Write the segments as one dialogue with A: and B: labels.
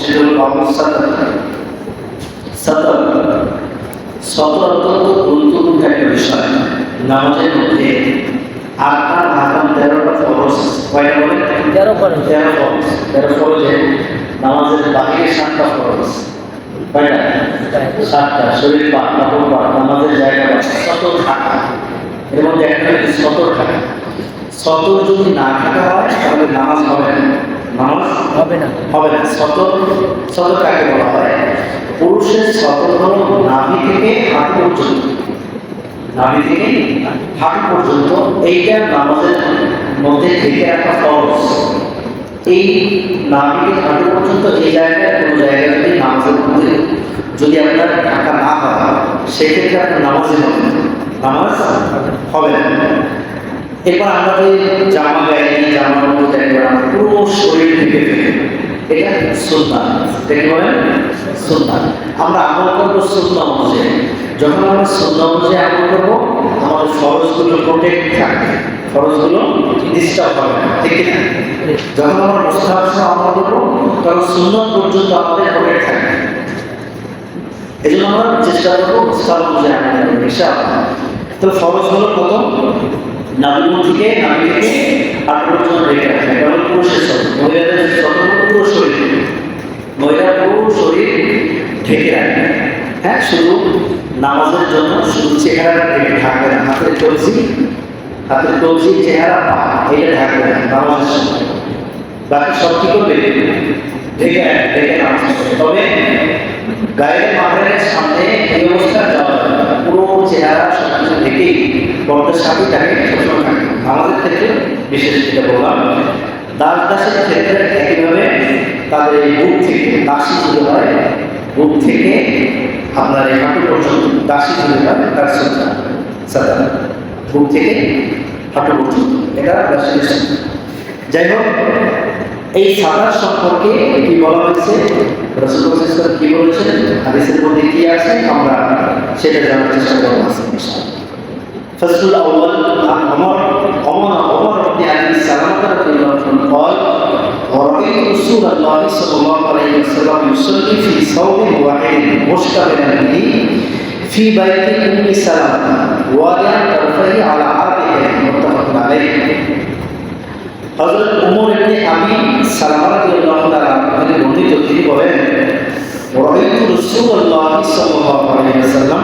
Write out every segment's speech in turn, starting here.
A: সেটা হলো বাবু সাতার সাতার সতর অত্যন্ত গুরুত্বপূর্ণ একটা বিষয়। নামাজের মধ্যে আটটা আগাম তেরোটা ফরজ কয়টা বলে?
B: তেরো করে
A: তেরো ফরজ। তেরো ফরজে নামাজের বাহিরে সাতটা ফরজ। কয়টা? সাতটা। শরীর পাক কাপড় পাক নামাজের জায়গা পাক সতর থাকা। এর মধ্যে একটা সতর থাকা। সতর যদি না থাকা হয় তাহলে নামাজ হবে না। নামাজ?
B: হবে না।
A: হবে না। সতর সতর কাকে বলা হয়। পুরুষের সতর হল নাভি থেকে হাঁটু পর্যন্ত। নাভি থেকে হাঁটু পর্যন্ত এইটা নামাজের মধ্যে থেকে রাখা ফরজ। এই নাভি হাঁটু পর্যন্ত এই জায়গায় কোনো জায়গায় যদি নামাজের মধ্যে যদি আপনার ঢাকা না হয় সেক্ষেত্রে আপনার নামাজে হবে নামাজ হবে না। এরপর আমাদের জামা গায়ে জামার মধ্যে একবার পুরো শরীর থেকে এটা সুন্নাত। দেখে বলেন সুন্নাত। আমরা আমল করব সুন্না অনুযায়ী। যখন আমরা সুন্না অনুযায়ী আমল করব, আমাদের ফরজগুলো প্রোটেক্ট থাকবে ফরজগুলো ডিস্টার্ব হবে না, ঠিক না যখন আমরা মুস্তাহাব আমল করব, তখন সুন্নত পর্যন্ত আমাদের প্রোটেক্ট থাকবে এই জন্য আমরা চেষ্টা করব মুস্তাহাব অনুযায়ী আমল করব তো ফরজ হলো কত? নাবিমুখ থেকে নাবি থেকে হাত পর্যন্ত রেখে পুরুষের শব্দ মহিলাদের শরীর মহিলার পুরো শরীর ঢেকে রাখে হ্যাঁ শুধু নামাজের জন্য, শুধু চেহারা ঢেকে থাকবে হাতের কলসি হাতের কলসি, চেহারা, পা এটা না সব কি করবে? ঢেকে ঢেকে তবে গায়ের মাথার সামনে এই অবস্থা যাওয়া পুরো চেহারা সব ঢেকেই বড়দের সাথে থাকে আমাদের ক্ষেত্রে বিশেষ যেটা বললাম, দাস দাসের ক্ষেত্রে একইভাবে তাদের এই বুক থেকে দাসী যদি হয়। বুক থেকে আপনার এই হাঁটু পর্যন্ত দাসী যদি হয় তার সত্তা সাদা বুক থেকে হাঁটু পর্যন্ত এটা দাসীর যাই হোক, এই সাদার সম্পর্কে কি বলা হয়েছে? রসুল কি বলেছেন? হাদিসের মধ্যে কি আছে? আমরা সেটা জানার চেষ্টা করব আজকে ইনশাআল্লাহ। فصل الأول عن عمر عمر عمر بن أبي سلمة رضي الله عنه قال ورأيت رسول الله صلى الله عليه وسلم يصلي في ثوب واحد مشتملا به في بيت أم سلمة واضعا طرفيه على عاتقه متفق عليه হযরত ওমর ইবনে আবি সালামা রাদিয়াল্লাহু তাআলা থেকে বর্ণিত তিনি বলেন রাআইতু রাসূলুল্লাহ সাল্লাল্লাহু আলাইহি ওয়াসাল্লাম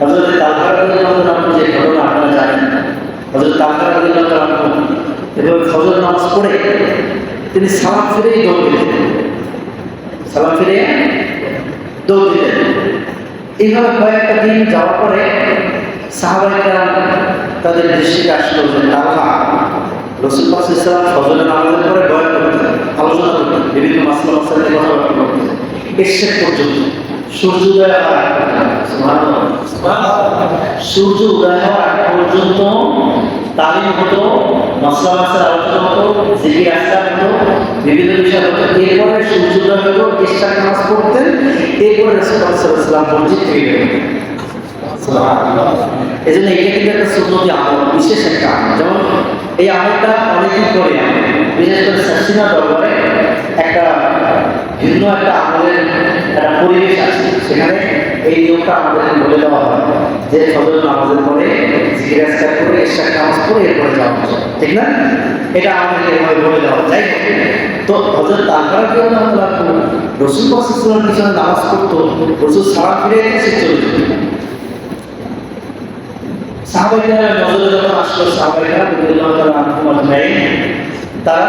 A: হজরত তালহার আপনি যে ঘটনা আপনারা জানেন হজরত তালহার এভাবে ফজর নামাজ পড়ে তিনি সালাম ফিরেই দৌড় দিলেন। সালাম ফিরে দৌড় দিলেন। এইভাবে কয়েকটা দিন যাওয়ার পরে সাহাবাহিকরা তাদের দৃষ্টিতে আসলো যে তালহা আলোচনা করতেন বিভিন্ন মাসলা মাসালে কথাবার্তা করতেন এসে পর্যন্ত সূর্য উদয় হওয়ার। সূর্য উদয় হওয়ার আগ পর্যন্ত তালিম হতো মশলা মাসের আলোচনা হতো জিকির আস্তার হতো বিভিন্ন বিষয় হতো। এরপরে সূর্য উদয় হতো এসা নামাজ পড়তেন এরপরে রসুল পাস ইসলাম মসজিদ থেকে এই জন্য এটা কিন্তু একটা সুন্নতি আমল বিশেষ একটা আমল। যেমন এই আমলটা অনেকদিন করে বিশেষ করে সাসিনা দরবারে একটা ভিন্ন একটা আমলের একটা পরিবেশ আছে। সেখানে এই নিয়মটা আমাদের বলে দেওয়া হয় যে ফজর নামাজের পরে জিজ্ঞাসা করে এসা নামাজ পড়ে এরপরে যাওয়া উচিত। ঠিক না? এটা আমাদেরকে এভাবে বলে দেওয়া যায় তো হজরত তালকার কেউ না রসুল পাসিসের পিছনে নামাজ পড়তো? রসুল সারা ফিরে এসে চলে যেত সাহাবাইরা নজরে যখন আসলো আজমাইন, তারা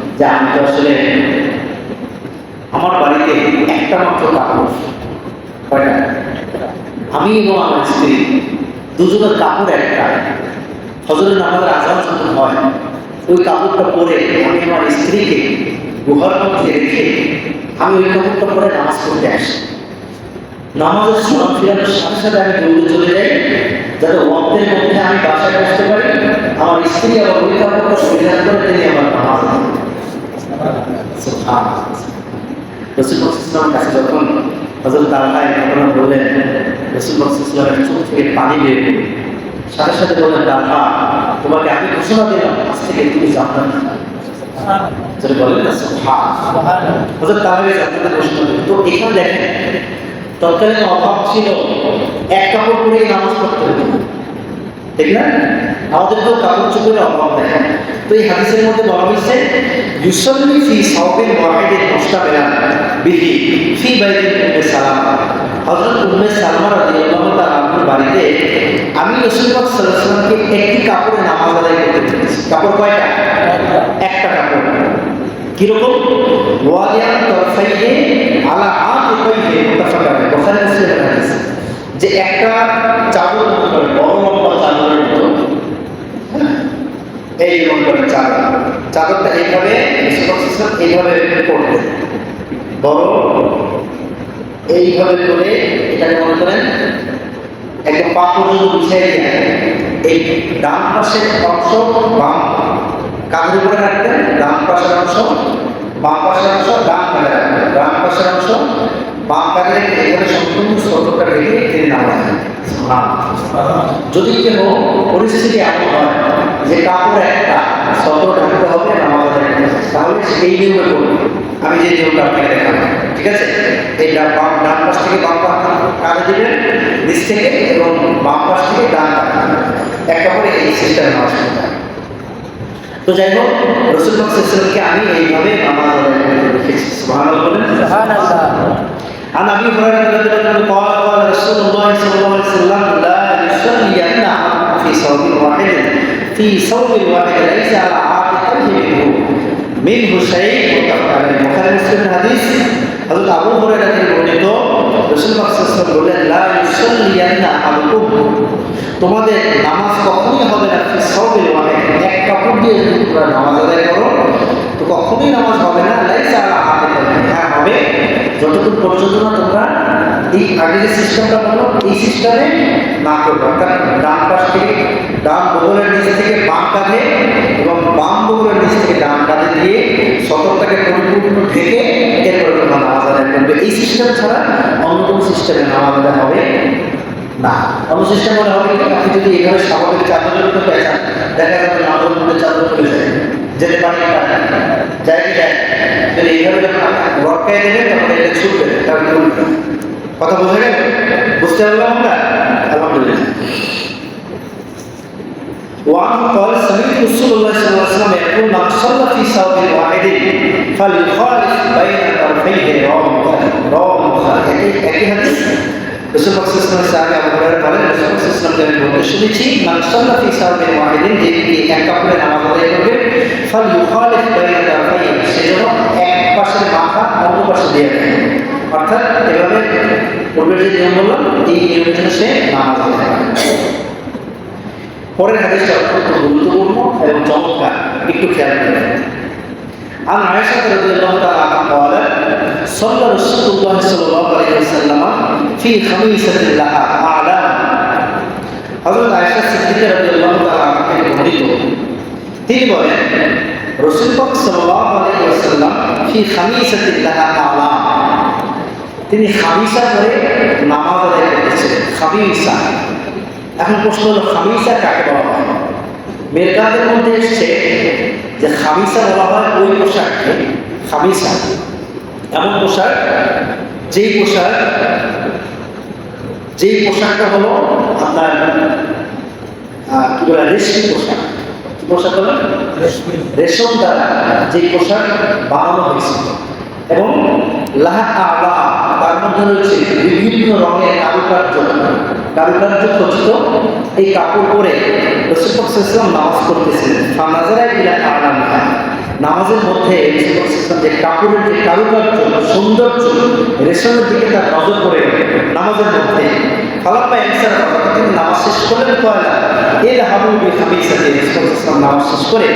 A: আমি আসলে আমার বাড়িতে একটা মাত্র কাপড় আমি এবং আমার স্ত্রী দুজনের কাপড় একটা। হজরের নামাজের আজান যখন হয়, ওই কাপড়টা পরে আমি আমার স্ত্রীকে গুহার মধ্যে রেখে আমি ওই কাপড়টা পরে নামাজ পড়তে আসি। নামাজের সালাম ফিরানোর সাথে সাথে আমি দৌড়ে চলে যাই, যাতে ওয়াক্তের মধ্যে আমি বাসায় বসতে পারি। আমার স্ত্রী আবার ওই কাপড়টা পরিধান করে তিনি আমার নামাজ যখন হজরত তাল্লাহ ঘটনা বললেন রসুল ইসলামের চোখ থেকে পানি বের করে সাথে সাথে বললেন দাদা তোমাকে আমি ঘোষণা দিলাম, আজ থেকে তুমি জানতাম তৎকালীন অভাব ছিল, এক কাপড় পরে নামাজ পড়তে না? আমাদের তো কাপড় চোপড়ের অভাব দেখেন তো এই হাদিসের মধ্যে বলা হয়েছে, ইউসল্লি ফি বিহি ফি বাইতিল উম্মে উম্মে বাড়িতে আমি একটি কাপড়ে নামাজ আদায় করতে দিয়েছি কাপড় কয়টা? একটা কাপড়। কীরকম? ওয়ালিয়ান তরফাইহে আলা আতিকাইহে মুতাফাক্কার বুখারী যে একটা চাদর বড় চাদরের মতো এই লম্বা চাদর। চাদরটা এইভাবে এইভাবে করবে। বড় এইভাবে করে এটাকে মনে করেন একদম পা পর্যন্ত বিছিয়ে এই ডান পাশের অংশ বাম, কাঁধের উপরে রাখতেন ডান পাশের অংশ, বাম পাশের অংশ, ডান কাঁধে রাখতেন ডান পাশের অংশ বাম রেখে এখানে সম্পূর্ণ সতর্কতা রেখে তিনি নামাজ যদি কেন পরিস্থিতি এমন হয় যে কাপড় একটা সতর্ক থাকতে হবে নামাজ তাহলে সেই নিয়মে করবে আমি যে নিয়মটা আপনাকে দেখাবো ঠিক আছে? এই বাম ডান পাশ থেকে বাম পাশ কাঁধে দিবেন, নিচ থেকে এবং বাম পাশ থেকে ডান পাশ এক কাপড়ে এই সিস্টেমে নামাজ তো যাই হোক, রসুল আমি এইভাবে করতে দেখেছি সুবহানাল্লাহ। বলেন عن ابي هريره رضي الله عنه قال قال رسول الله صلى الله عليه وسلم لا يصلين احدكم في صوم واحد في صوم واحد ليس على عاتقه منه منه شيء متفق عليه বুখারী মুসলিম হাদিস হযরত আবু হুরায়রা থেকে বর্ণিত রাসূল পাক সাল্লাল্লাহু আলাইহি ওয়াসাল্লাম বলেন লা ইউসাল্লিয়ান্না আহাদুকুম তোমাদের নামাজ কখনোই হবে না সবের মানে এক কাপড় দিয়ে যদি তোমরা নামাজ আদায় করো। তো কখনোই নামাজ হবে না, লাইসা হ্যাঁ হবে। যতদূর পর্যন্ত না তোমরা এই আগে যে সিস্টেমটা বলো, এই সিস্টেমে না করবে অর্থাৎ ডান পাশ থেকে, ডান বগলের নিচে থেকে বাম কাঁধে না অন্য সিস্টেম মনে হবে কি আপনি যদি এইভাবে স্বাভাবিক চাদরের উপর পেঁচান দেখা যাবে নামাজের মধ্যে চাদর খুলে যায় যেতে পারে না যায় কি যায় যদি এইভাবে যখন রটকায় দেবে তখন এটা ছুটবে তাহলে উল্টো কথা বোঝা গেল বুঝতে পারলাম আমরা আলহামদুলিল্লাহ وعنه قال سمعت رسول الله صلى الله عليه وسلم يقول من صلى في ثوب واحد فليخالف بين طرفيه رواه البخاري رواه البخاري একই হাদিস শুনেছি এক কাপড়ে নামাজ আদায় করবে ফল ইউখালিফ বাইনা তারফাইন সেজন্য এক পাশের মাথা অন্য পাশে দিয়ে দেয়। অর্থাৎ এভাবে পূর্বের যে নিয়ম বললাম এই নিয়মের জন্য সে নামাজ আদায় পরের হাদিসটা অত্যন্ত গুরুত্বপূর্ণ এবং চমৎকার একটু খেয়াল করবেন আর আয়েশা রাদিয়াল্লাহু তাআলা বলেন صلى رسول الله صلى الله عليه وسلم في خميسة لها أعلام হযরত আয়েশা সিদ্দিকা রাদিয়াল্লাহু তাআলা আনহা থেকে বর্ণিত তিনি বলেন রাসূল পাক সাল্লাল্লাহু আলাইহি ওয়াসাল্লাম ফি খামিসাতিন লাহা আলাম তিনি খামিসা করে নামাজ আদায় করতেছিলেন খামিসা এখন প্রশ্ন হলো খামিসা কাকে বলা হয় মেরকাতের মধ্যে এসছে যে খামিসা বলা হয় ওই পোশাককে খামিসা এমন পোশাক যেই পোশাক যেই পোশাকটা হলো আপনার কি বলে রেশমি পোশাক। পোশাক হলো? রেশম। দ্বারা যে পোশাক বানানো হয়েছিল। এবং লাহা আলা তার মধ্যে রয়েছে বিভিন্ন রঙের কারুকার্য। কারুকার্য খচিত এই কাপড় পরে রসুলাম নামাজ করতেছিলেন ফানাজারা ইলা আলামিহা নামাজের মধ্যে যে কাপড়ের যে কারুকার্য, সৌন্দর্য রেশমের দিকে তার নজর করে নামাজের মধ্যে। ফালাম্মা এনসার তিনি নামাজ শেষ করলেন কয়লা? এর হামিসাতে রসুলাম নামাজ শেষ করে,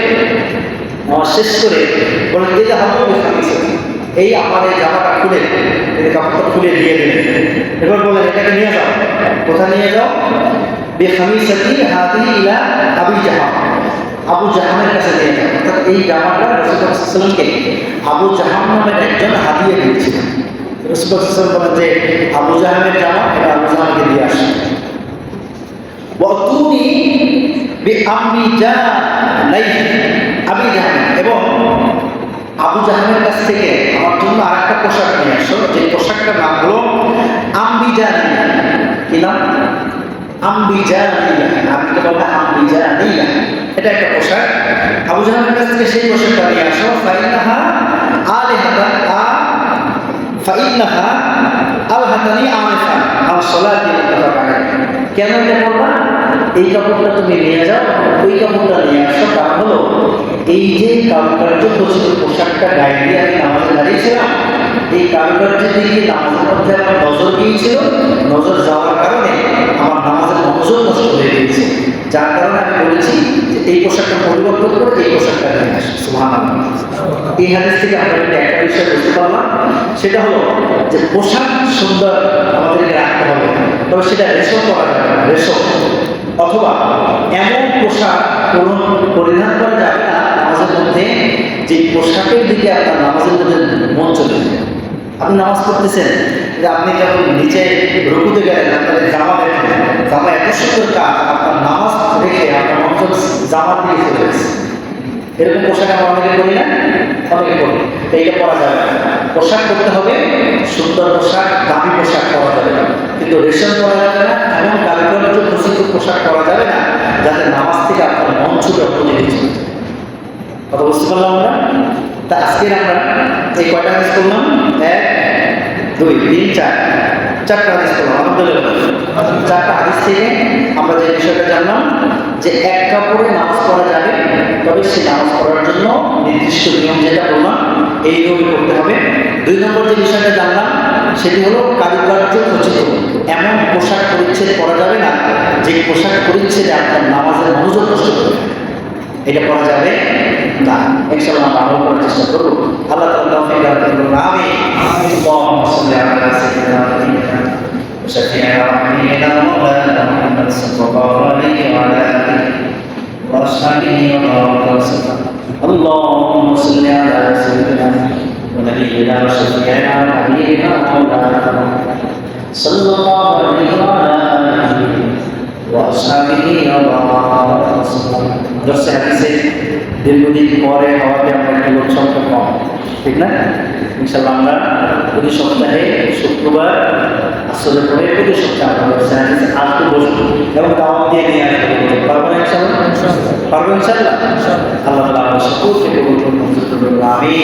A: নামাজ শেষ করে বলেন হাবুবি হামিসাতে এই আমার এই জামাটা খুলে কাপড়টা খুলে দিয়ে দিলেন। এবার বলেন, এটাকে নিয়ে যাও। কোথায় নিয়ে যাও? বেখামিসাতি হাতি ইলা আবি জাহাম আবু জাহামের কাছে নিয়ে যাও অর্থাৎ এই জামাটা রসুলামকে আবু জাহাম নামের একজন হাতিয়ে দিয়েছিলেন রসুলাম বলেন যে, আবু জাহামের জামা এটা আবু জাহামকে দিয়ে আসে। ওয়াতুনি বিআমি জানাই, আবি জাহাম এবং আবু জাহানের কাছ থেকে আমার জন্য আর একটা পোশাক নিয়ে আসো। যে পোশাকটার নাম হলো আম্বিজানিয়া কি নাম আম্বিজানিয়া আমি তো বলব আম্বিজানিয়া এটা একটা পোশাক। আবু জাহানের কাছ থেকে সেই কেন এই কাপড়টা তুমি নিয়ে যাও, ওই কাপড়টা নিয়ে আসো। কারণ হলো, এই যে কারুকার্য পোশাকটা গায়ে দিয়ে আমি নামাজে দাঁড়িয়েছিলাম, এই কারুকার্যের দিকে নামাজের মধ্যে আমার নজর গিয়েছিল। নজর যাওয়ার কারণে আমার নামাজের মনোযোগ নষ্ট হয়ে গিয়েছে যার কারণে আমি বলেছি যে এই পোশাকটা পরিবর্তন করে এই পোশাকটা নিয়ে আসি সুহান এই হাদিস থেকে আমরা একটা একটা বিষয় বুঝতে পারলাম, সেটা হলো যে পোশাক সুন্দর আমাদেরকে রাখতে হবে, তবে সেটা রেশম করা যাবে না, রেশম। অথবা এমন পোশাক পরিধান করা যাবে না, নামাজের মধ্যে যে পোশাকের দিকে আপনার নামাজের মধ্যে মন চলে আপনি নামাজ পড়তেছেন যে আপনি যখন নিচে রুকুতে গেলেন আপনার জামা দেখলেন জামা এত সুন্দর কাজ, আপনার নামাজ দেখে আপনার মনোযোগ জামা দিয়ে চলে এরকম পোশাক আমরা অনেকে করি না? অনেকে করি এইটা পরা যাবে পোশাক করতে হবে, সুন্দর পোশাক, দামি পোশাক পরা যাবে না। কিন্তু রেশন পরা যাবে না, এমন কারিগরকে প্রসিদ্ধ পোশাক পরা যাবে না, যাতে নামাজ থেকে আপনার মন ছুটে যায়। কথা বুঝতে পারলাম আমরা? তা আজকে আমরা এই কয়টা হাদিস করলাম? এক, দুই, তিন, চার। আমরা যে বিষয়টা জানলাম, যে এক কাপড়ে নামাজ পড়া যাবে, তবে সে নামাজ পড়ার জন্য নির্দিষ্ট নিয়ম যেটা বললাম এই নিয়মে করতে হবে। দুই নম্বর যে বিষয়টা জানলাম, সেটি হলো কারুকার্য খচিত এমন পোশাক পরিচ্ছেদ পরা যাবে না, যে পোশাক পরিচ্ছেদে আপনার নামাজের মনোযোগ নষ্ট করবে। এটা করা যাবে না। ইনশাআল্লাহ আমরা করার চেষ্টা করব। আল্লাহ তাআলা তৌফিক দান করুন। মুহাম্মাদ وشفيعنا وحبيبنا مولانا محمد صلى الله عليه وعلى اله واصحابه وبارك وسلم اللهم صل على سيدنا ونبينا وشفيعنا وحبيبنا مولانا محمد صلى الله عليه وعلى اله واصحابه وبارك وسلم দশে হাদিসে দীর্ঘদিন পরে হওয়াতে আমরা একটু লোক সংখ্যা কম ঠিক না? ইনশাল্লাহ আমরা প্রতি সপ্তাহে শুক্রবার আসলে পরে প্রতি সপ্তাহে আমরা হাদিসে আসতে বসবো। এবং দাওয়াত দিয়ে নিয়ে আসতে পারব ইনশাল্লাহ পারব ইনশাল্লাহ আল্লাহ তালা সকল থেকে আমি